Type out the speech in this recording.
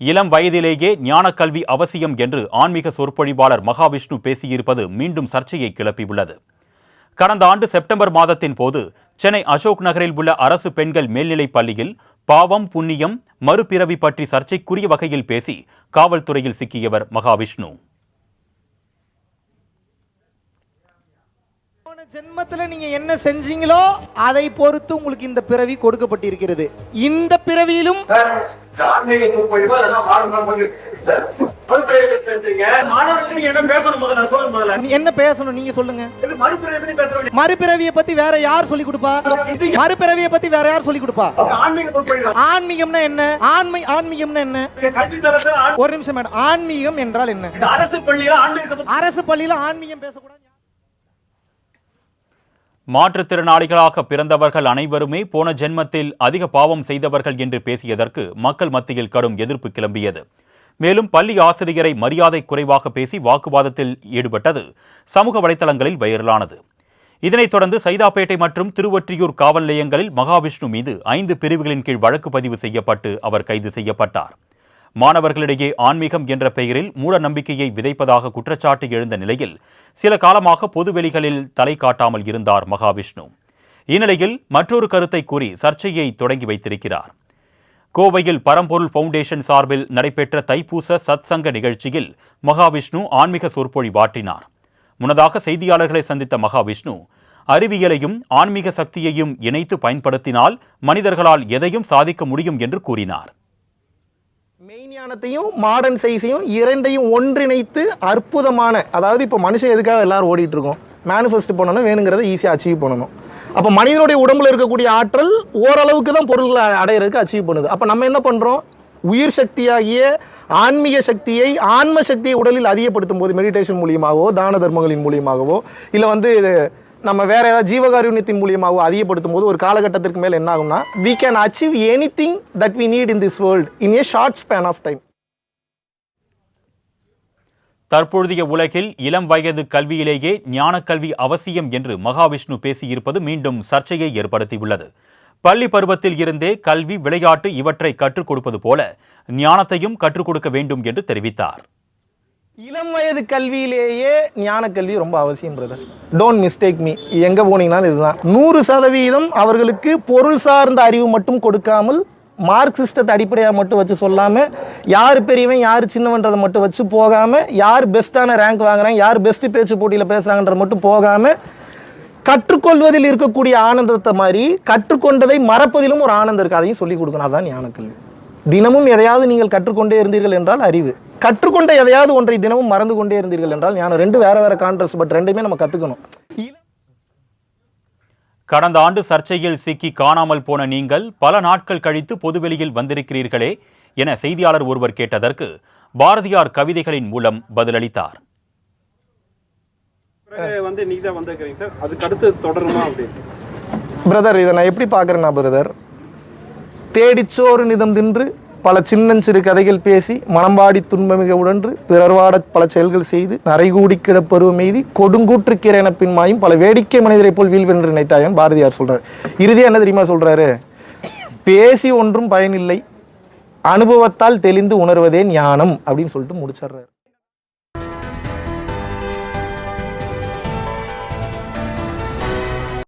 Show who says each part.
Speaker 1: இளம் வயதிலேயே ஞானக்கல்வி அவசியம் என்று ஆன்மீக சொற்பொழிவாளர் மகாவிஷ்ணு பேசியிருப்பது மீண்டும் சர்ச்சையை கிளப்பியுள்ளது. கடந்த ஆண்டு செப்டம்பர் மாதத்தின் போது சென்னை அசோக் நகரில் உள்ள அரசு பெண்கள் மேல்நிலைப் பள்ளியில் பாவம் புண்ணியம் மறுபிறவி பற்றி சர்ச்சைக்குரிய வகையில் பேசி காவல்துறையில் சிக்கியவர் மகாவிஷ்ணு.
Speaker 2: போன ஜென்மத்துல நீங்க என்ன செஞ்சீங்களோ அதை பொறுத்து உங்களுக்கு இந்த பிறவி கொடுக்கப்பட்டிருக்கிறது. இந்த பிறவியிலும்
Speaker 3: நீங்க என்ன பேசணும் சொல்லுங்க.
Speaker 2: நீங்க மறுபிறவியை பத்தி வேற யார் சொல்லி கொடுப்பா? மறுபிறவியை பத்தி வேற யார் சொல்லி கொடுப்பா? ஆன்மீகம்னா என்ன? ஆன்மை ஆன்மீகம்னா என்ன? ஒரு நிமிஷம் மேடம். ஆன்மீகம் என்றால் என்ன?
Speaker 3: அரசு பள்ளியில
Speaker 2: அரசு பள்ளியில ஆன்மீகம் பேசக்கூடாது.
Speaker 1: மாற்றுத்திறனாளிகளாக பிறந்தவர்கள் அனைவருமே போன ஜென்மத்தில் அதிக பாவம் செய்தவர்கள் என்று பேசியதற்கு மக்கள் மத்தியில் கடும் எதிர்ப்பு கிளம்பியது. மேலும் பள்ளி ஆசிரியரை மரியாதை குறைவாக பேசி வாக்குவாதத்தில் ஈடுபட்டது சமூக வலைதளங்களில் வைரலானது. இதனைத் தொடர்ந்து சைதாப்பேட்டை மற்றும் திருவொற்றியூர் காவல் நிலையங்களில் மகாவிஷ்ணு மீது ஐந்து பிரிவுகளின் கீழ் வழக்கு பதிவு செய்யப்பட்டு அவர் கைது செய்யப்பட்டார். மாணவர்களிடையே ஆன்மீகம் என்ற பெயரில் மூட நம்பிக்கையை விதைப்பதாக குற்றச்சாட்டு எழுந்த நிலையில் சில காலமாக பொதுவெளிகளில் தலை காட்டாமல் இருந்தார் மகாவிஷ்ணு. இந்நிலையில் மற்றொரு கருத்தை கூறி சர்ச்சையை தொடங்கி வைத்திருக்கிறார். கோவையில் பரம்பொருள் பவுண்டேஷன் சார்பில் நடைபெற்ற தைப்பூச சத்சங்க நிகழ்ச்சியில் மகாவிஷ்ணு ஆன்மீக சொற்பொழிவாற்றினார் முன்னதாக செய்தியாளர்களை சந்தித்த மகாவிஷ்ணு அறிவியலையும் ஆன்மீக சக்தியையும் இணைத்து பயன்படுத்தினால் மனிதர்களால் எதையும் சாதிக்க முடியும் என்று கூறினார்.
Speaker 4: மெய்ஞானத்தையும் மாடர்ன் சைஸையும் இரண்டையும் ஒன்றிணைத்து அற்புதமான அதாவது இப்போ மனுஷன் எதுக்காக எல்லாரும் ஓடிட்டு இருக்கோம் மேனிஃபெஸ்ட் பண்ணணும் வேணுங்கிறத ஈஸியாக அச்சீவ் பண்ணணும். அப்போ மனிதனுடைய உடம்புல இருக்கக்கூடிய ஆற்றல் ஓரளவுக்கு தான் பொருள்களை அடையிறதுக்கு அச்சீவ் பண்ணுது. அப்போ நம்ம என்ன பண்ணுறோம் உயிர் சக்தியாகிய ஆன்மீக சக்தியை ஆன்ம சக்தியை உடலில் அதிகப்படுத்தும் போது மெடிடேஷன் மூலியமாகவோ தான தர்மங்களின் மூலியமாகவோ இல்லை வந்து நம்ம வேற ஏதாவது ஜீவகாருண்யத்தின் மூலியமாகவோ அதிகப்படுத்தும் போது ஒரு காலகட்டத்திற்கு மேல் என்ன ஆகும்னா we can achieve anything that we need in this world in a short span of time
Speaker 1: தற்பொழுதைய உலகில் இளம் வயது கல்வியிலேயே ஞானக்கல்வி அவசியம் என்று மகாவிஷ்ணு பேசியிருப்பது மீண்டும் சர்ச்சையை ஏற்படுத்தியுள்ளது. பள்ளி பருவத்தில் இருந்தே கல்வி விளையாட்டு இவற்றை கற்றுக் கொடுப்பது போல ஞானத்தையும் கற்றுக் கொடுக்க வேண்டும் என்று தெரிவித்தார்.
Speaker 4: இளம் வயது கல்வியிலேயே ஞான கல்வி ரொம்ப அவசியம் பிரதர் டோன்ட் மிஸ்டேக் மீ எங்க போனீங்கன்னாலும் இதுதான். நூறு சதவீதம் அவர்களுக்கு பொருள் சார்ந்த அறிவு மட்டும் கொடுக்காமல் மார்க் சிஸ்டத்தை அடிப்படையாக மட்டும் வச்சு சொல்லாமல் யார் பெரியவன் யார் சின்னவன்றதை மட்டும் வச்சு போகாமல் யார் பெஸ்ட்டான ரேங்க் வாங்குறாங்க யார் பெஸ்ட்டு பேச்சு போட்டியில் பேசுகிறாங்கன்றது மட்டும் போகாம கற்றுக்கொள்வதில் இருக்கக்கூடிய ஆனந்தத்தை மாதிரி கற்றுக்கொண்டதை மறப்பதிலும் ஒரு ஆனந்தம் இருக்குது அதையும் சொல்லிக் கொடுக்கணும். அதான் ஞானக்கல்வி தினமும் எதையாவது நீங்கள் கற்றுக்கொண்டே இருந்தீர்கள் என்றால் அறிவு. கற்றுக்கொண்ட எதையாவது ஒன்றை தினமும் மறந்து கொண்டே இருந்தீர்கள் என்றால் ஞானம். ரெண்டு வேற வேற கான்ட்ரஸ்ட் பட் ரெண்டுமே நம்ம கத்துக்கணும்.
Speaker 1: கடந்த ஆண்டு சர்ச்சையில் சிக்கி காணாமல் போன நீங்கள் பல நாட்கள் கழித்து பொதுவெளியில் வந்திருக்கிறீர்களே என செய்தியாளர் ஒருவர் கேட்டதற்கு பாரதியார் கவிதைகளின் மூலம் பதிலளித்தார்.
Speaker 5: வந்து தான் வந்திருக்கிறீங்க சார். அதுக்கு அடுத்து தொடருமா அப்படின்னு
Speaker 4: பிரதர் இதை நான் எப்படி பார்க்குறேன்னா பிரதர் தேடிச்சோறு நிதம் தின்று பல சின்னஞ்சிறு கதைகள் பேசி மனம்பாடி துன்பமிக உடன்று பிறர்வாட பல செயல்கள் செய்து நரைகூடி கிடப்பருவம் எய்தி கொடுங்கூற்றுக்கிறேன பின்மாயும் பல வேடிக்கை மனிதரை போல் வீழ்வென்று நினைத்தாயன் பாரதியார் சொல்றார். இறுதியாக என்ன தெரியுமா சொல்றாரு? பேசி ஒன்றும் பயனில்லை அனுபவத்தால் தெளிந்து உணர்வதே ஞானம் அப்படின்னு சொல்லிட்டு முடிச்சிடுறாரு.